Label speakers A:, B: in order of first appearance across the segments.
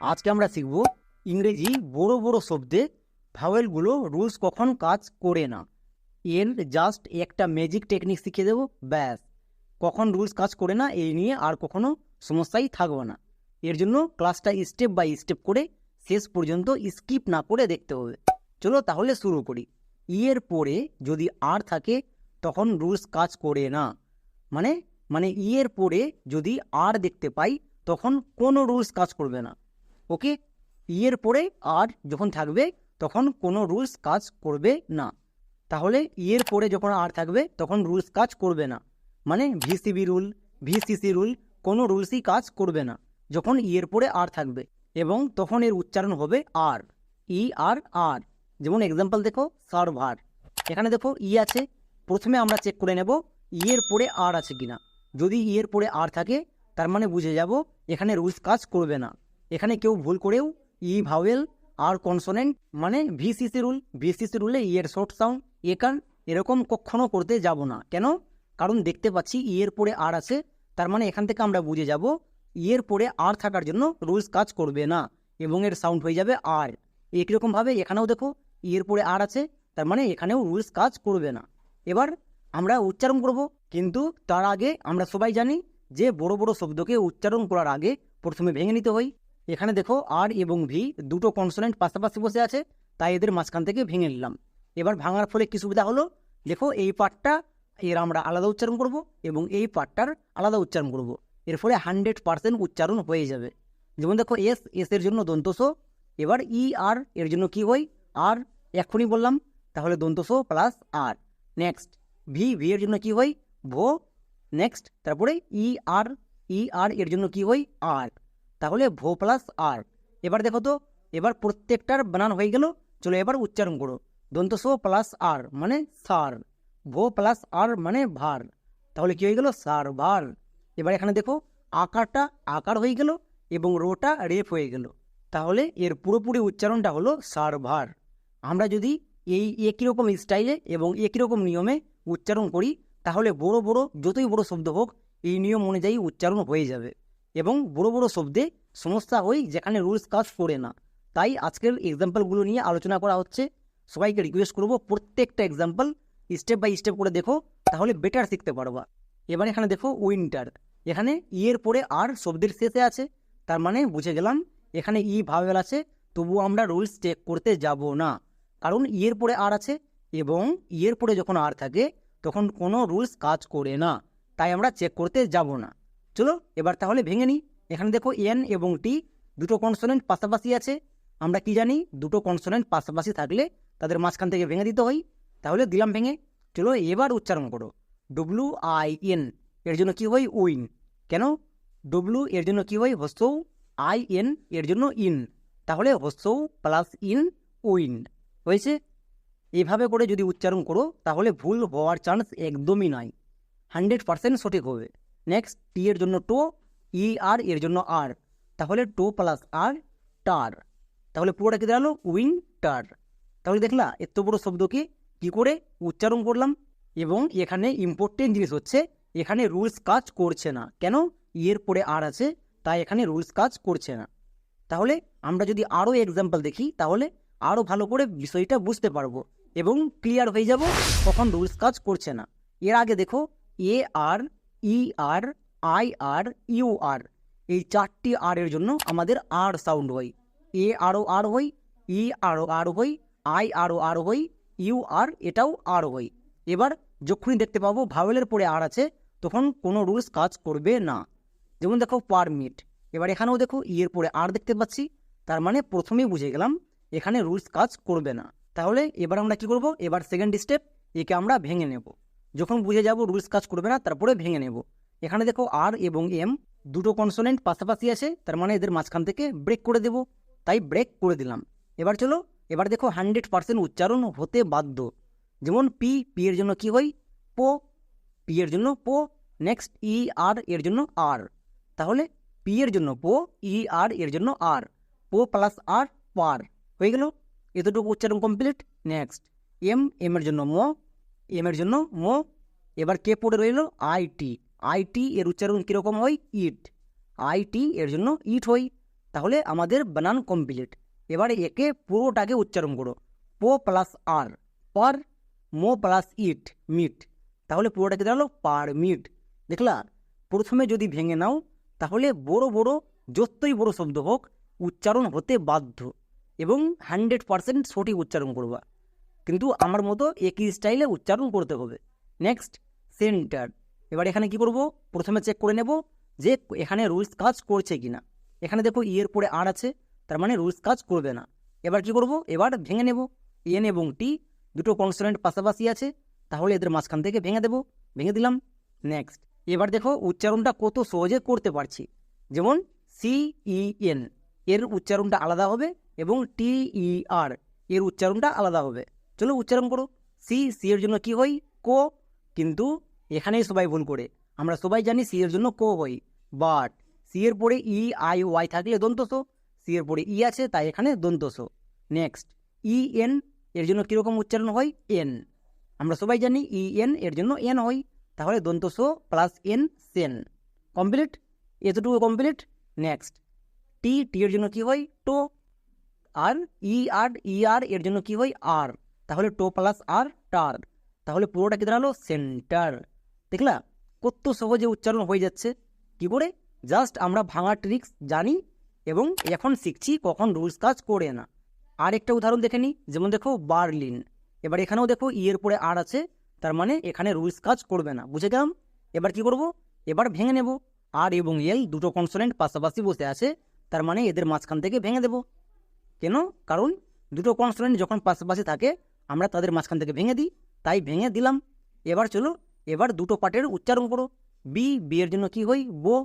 A: আজকে আমরা শিখব ইংরেজি বড় বড় শব্দে ভাওয়েলগুলো রুলস কখন কাজ করে না। এর জাস্ট একটা ম্যাজিক টেকনিক শিখিয়ে দেবো, ব্যাস। কখন রুলস কাজ করে না, এই নিয়ে আর কখনো সমস্যাই থাকবে না। এর জন্য ক্লাসটা স্টেপ বাই স্টেপ করে শেষ পর্যন্ত স্কিপ না করে দেখতে হবে। চলো তাহলে শুরু করি। ই এর পরে যদি আর থাকে, তখন রুলস কাজ করে না। মানে মানে ই এর পরে যদি আর দেখতে পাই, তখন কোনো রুলস কাজ করবে না। ওকে ই এর পরে আর যখন থাকবে, তখন কোনো রুলস কাজ করবে না। তাহলে ই এর পরে যখন আর থাকবে, তখন রুলস কাজ করবে না। মানে ভিসিবি রুল, ভিসিসি রুল, কোনো রুলসই কাজ করবে না, যখন ই এর পরে আর থাকবে। এবং তখন এর উচ্চারণ হবে আর, ই আর আর। যেমন এক্সাম্পল দেখো, সার্ভার। এখানে দেখো ই আছে, প্রথমে আমরা চেক করে নেব ই এর পরে আর আছে কিনা। যদি ই এর পরে আর থাকে, তার মানে বুঝে যাব এখানে রুলস কাজ করবে না। এখানে কেউ ভুল করেও ই, ভাওয়েল, আর, কনসোনেন্ট মানে ভিসিসি রুল, ভিসিসি রুলে ই এর শর্ট সাউন্ড একান এরকম কখনো করতে যাব না। কেন? কারণ দেখতে পাচ্ছি ই এর পরে আর আছে, তার মানে এখান থেকে আমরা বুঝে যাব, ই এর পরে আর থাকার জন্য রুলস কাজ করবে না, এবং এর সাউন্ড হয়ে যাবে আর। একই রকমভাবে এখানেও দেখো, ই এর পরে আর আছে, তার মানে এখানেও রুলস কাজ করবে না। এবার আমরা উচ্চারণ করব, কিন্তু তার আগে আমরা সবাই জানি যে বড় বড় শব্দকে উচ্চারণ করার আগে প্রথমে ভেঙে নিতে হয়। এখানে দেখো আর এবং ভি দুটো কনসোনেন্ট পাশাপাশি বসে আছে, তাই এদের মাঝখান থেকে ভেঙে নিলাম। এবার ভাঙার ফলে কী সুবিধা হলো? দেখো এই পার্টটা এর আমরা আলাদা উচ্চারণ করব এবং এই পার্টটার আলাদা উচ্চারণ করব। এর ফলে হান্ড্রেড পার্সেন্ট উচ্চারণ হয়ে যাবে। যেমন দেখো এস এস এর জন্য দন্তস এবার ই আর এর জন্য কি হয়? আর এক্ষুনি বললাম, তাহলে দন্তস প্লাস আর নেক্সট ভি ভি এর জন্য কি হয়? ভো নেক্সট তারপরে ই আর ই আর এর জন্য কি হয়? আর তাহলে ভো প্লাস আর। এবার দেখো তো, এবার প্রত্যেকটার বানান হয়ে গেল, চলো এবার উচ্চারণ করো। দন্তস প্লাস আর মানে সার, ভো প্লাস আর মানে ভার। তাহলে কি হয়ে গেল? সার, ভার। এবার এখানে দেখো, আকারটা আকার হয়ে গেল এবং রোটা রেপ হয়ে গেল। তাহলে এর পুরোপুরি উচ্চারণটা হলো সার, ভার। আমরা যদি এই একই রকম স্টাইলে এবং একই রকম নিয়মে উচ্চারণ করি, তাহলে বড় বড়, যতই বড় শব্দ হোক, এই নিয়ম অনুযায়ী উচ্চারণ হয়ে যাবে। এবং বড় বড় শব্দে সমস্যা হয় যেখানে রুলস কাজ করে না। তাই আজকের এক্সাম্পলগুলো নিয়ে আলোচনা করা হচ্ছে। সবাইকে রিকোয়েস্ট করব প্রত্যেকটা এক্সাম্পল স্টেপ বাই স্টেপ করে দেখো, তাহলে বেটার শিখতে পারবা। এবার এখানে দেখো উইন্টার এখানে ইয়ের পরে আর শব্দের শেষে আছে। তার মানে বুঝে গেলাম, এখানে ই ভাওয়েল আছে, তবু আমরা রুলস চেক করতে যাব না। কারণ ইয়ের পরে আর আছে এবং ইয়ের পরে যখন আর থাকে, তখন কোনো রুলস কাজ করে না। তাই আমরা চেক করতে যাব না। চলো, এবার তাহলে ভেঙে নিই। এখানে দেখো এন এবং টি দুটো কনসোনেন্ট পাশাপাশি আছে। আমরা কি জানি, দুটো কনসোনেন্ট পাশাপাশি থাকলে তাদের মাঝখান থেকে ভেঙে দিতে হয়। তাহলে দিলাম ভেঙে। চলো এবার উচ্চারণ করো। ডব্লু আই এন এর জন্য কি হয় উইন। কেন? ডব্লু এর জন্য কি হয় হস্যৌ আই এন এর জন্য ইন। তাহলে হস্যৌ প্লাস ইন উইন। হয়েছে? এভাবে করে যদি উচ্চারণ করো, তাহলে ভুল হওয়ার চান্স একদমই নাই। হান্ড্রেড পার্সেন্ট সঠিক হবে। নেক্সট টি এর জন্য টো ই আর এর জন্য আর তাহলে টো প্লাস আর টার তাহলে পুরোটা কি দাঁড়াল? উইন টার তাহলে দেখলা, এত বড় শব্দকে কি? করে? উচ্চারণ করলাম। এবং এখানে ইম্পর্টেন্ট জিনিস হচ্ছে। এখানে রুলস কাজ করছে না। কেন? ইয়ের পরে আর আছে, তাই এখানে রুলস কাজ করছে না। তাহলে আমরা যদি আরও এক্সাম্পল দেখি, তাহলে আরও ভালো করে বিষয়টা বুঝতে পারব। এবং ক্লিয়ার হয়ে যাব, কখন রুলস কাজ করছে না। এর আগে দেখো এ আর ই আর আই আর ইউ আর এই চারটি আর এর জন্য আমাদের আর সাউন্ড হয়। এ আরও আর হই ই আরও আর হই আই আরও আর হই ইউ আর এটাও আর হই এবার যখনই দেখতে পাবো ভাওয়েলের পরে আর আছে, তখন কোনো রুলস কাজ করবে না। যেমন দেখো পারমিট এবার এখানেও দেখো ইয়ের পরে আর দেখতে পাচ্ছি। তার মানে প্রথমেই বুঝে গেলাম এখানে রুলস কাজ করবে না। তাহলে এবার আমরা কি করব? এবার সেকেন্ড স্টেপ একে আমরা ভেঙে নেব। যখন বুঝে যাব রুলস কাজ করবে না, তারপরে ভেঙে নেব। এখানে দেখো আর এবং এম দুটো কনসোনেন্ট পাশাপাশি আছে, তার মানে এদের মাঝখান থেকে ব্রেক করে দেব। তাই ব্রেক করে দিলাম। এবার চলো, এবার দেখো হান্ড্রেড পার্সেন্ট উচ্চারণ হতে বাধ্য। যেমন পি পি এর জন্য কি হয়? পো পি এর জন্য পো নেক্সট ই আর এর জন্য আর তাহলে পি এর জন্য পো ই আর এর জন্য আর পো প্লাস আর পার। হয়ে গেল? এতটুকু উচ্চারণ কমপ্লিট নেক্সট এম এম এর জন্য মো এম এর জন্য মো, এবার কে পড়ে রইল? আইটি আইটি এর উচ্চারণ কীরকম হয়? ইট। আইটি এর জন্য ইট হয়। তাহলে আমাদের বানান কমপ্লিট। এবারে একে পুরোটাকে উচ্চারণ করো। পো প্লাস আর, পার, মো প্লাস ইট, মিট। তাহলে পুরোটাকে দাঁড়াল পার, মিট। দেখলা? প্রথমে যদি ভেঙে নাও, তাহলে বড় বড়, যতই বড় শব্দ হোক, উচ্চারণ হতে বাধ্য। এবং হান্ড্রেড পারসেন্ট সঠিক উচ্চারণ করবা। কিন্তু আমার মতো একই স্টাইলে উচ্চারণ করতে হবে। নেক্সট সেন্টার এবার এখানে কি করব? প্রথমে চেক করে নেব যে এখানে রুলস কাজ করছে কিনা। এখানে দেখো ই এর পরে আর আছে, তার মানে রুলস কাজ করবে না। এবার কি করব? এবার ভেঙে নেব। এন এবং টি দুটো কনসোনেন্ট পাশাপাশি আছে, তাহলে এদের মাঝখান থেকে ভেঙে দেব। ভেঙে দিলাম। নেক্সট এবার দেখো উচ্চারণটা কত সহজে করতে পারছি। যেমন সি ই এন এর উচ্চারণটা আলাদা হবে এবং টি ই আর এর উচ্চারণটা আলাদা হবে। চলো উচ্চারণ করো। সি সি এর জন্য কি হয়? কো। কিন্তু এখানেই সবাই ভুল করে। আমরা সবাই জানি সি এর জন্য কো হই বাট সি এর পরে ই, আই ওয়াই থাকলে দন্তস সি এর পরে ই আছে, তাই এখানে দন্তস নেক্সট, ই, এন এর জন্য কীরকম উচ্চারণ হয়? এন। আমরা সবাই জানি ই, এন এর জন্য এন হয়। তাহলে দন্তস প্লাস এন, সেন। কমপ্লিট? এতটুকু কমপ্লিট? নেক্সট, টি টি এর জন্য কি হয়? টো। আর, ই আর ই, আর এর জন্য কি হয়? আর। তাহলে টো প্লাস আর টার। তাহলে পুরোটা কি দাঁড়াল? সেন্টার। দেখলা, কত সহজে উচ্চারণ হয়ে যাচ্ছে। কি করে? জাস্ট আমরা ভাঙা ট্রিক্স জানি এবং এখন শিখছি কখন রুলস কাজ করে না। আর একটা উদাহরণ দেখে নিই যেমন দেখো বার্লিন। এবার এখানেও দেখো ইয়ের পরে আর আছে, তার মানে এখানে রুলস কাজ করবে না। বুঝে গেলাম? এবার কি করব? এবার ভেঙে নেব। আর এবং এল দুটো কনসোনেন্ট পাশাপাশি বসে আছে, তার মানে এদের মাঝখান থেকে ভেঙে দেব। কেন? কারণ দুটো কনসোনেন্ট যখন পাশাপাশি থাকে আমরা তাদের মাঝখান থেকে ভেঙে দিই, তাই ভেঙে দিলাম। এবার চলো, এবার দুটো পার্টের উচ্চারণ করো। বি বি এর জন্য কি হই বো।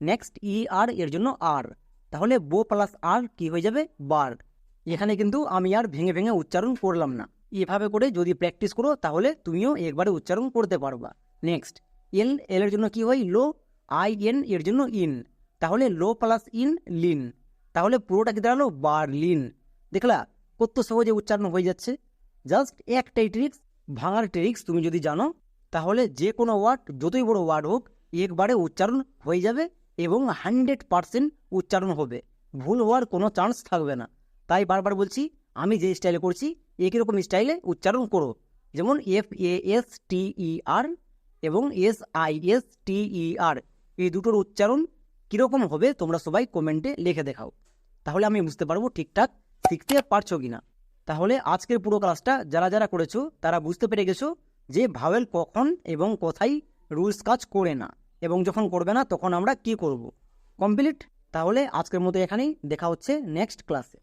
A: নেক্সট ই আর এর জন্য আর তাহলে বো প্লাস আর কি হয়ে যাবে? বার। এখানে কিন্তু আমি আর ভেঙে ভেঙে উচ্চারণ করলাম না। এভাবে করে যদি প্র্যাকটিস করো, তাহলে তুমিও একবারে উচ্চারণ করতে পারবা। নেক্সট এল এল এর জন্য কি হয়? লো। আই এন এর জন্য ইন তাহলে লো প্লাস ইন লিন তাহলে পুরোটা কি দাঁড়াল? বার্লিন দেখলা, কত সহজে উচ্চারণ হয়ে যাচ্ছে। জাস্ট একটাই ট্রিক্স ভাঙার ট্রিক্স তুমি যদি জানো, তাহলে যে কোনো ওয়ার্ড যতই বড় ওয়ার্ড হোক, একবারে উচ্চারণ হয়ে যাবে এবং হান্ড্রেড পারসেন্ট উচ্চারণ হবে। ভুল হওয়ার কোনো চান্স থাকবে না। তাই বারবার বলছি, আমি যে স্টাইলে করছি, একই রকম স্টাইলে উচ্চারণ করো। যেমন F A S T E R এবং S I S T E R এই দুটোর উচ্চারণ কীরকম হবে তোমরা সবাই কমেন্টে লিখে দেখাও। তাহলে আমি বুঝতে পারব ঠিকঠাক শিখতে পারছ কিনা। তাহলে আজকের পুরো ক্লাসটা যারা যারা করেছ, তারা বুঝতে পেরে গেছো যে ভাওয়েল কখন এবং কোথায় রুলস কাজ করে না এবং যখন করবে না, তখন আমরা কি করব। কমপ্লিট তাহলে আজকের মতো এখানেই, দেখা হচ্ছে নেক্সট ক্লাসে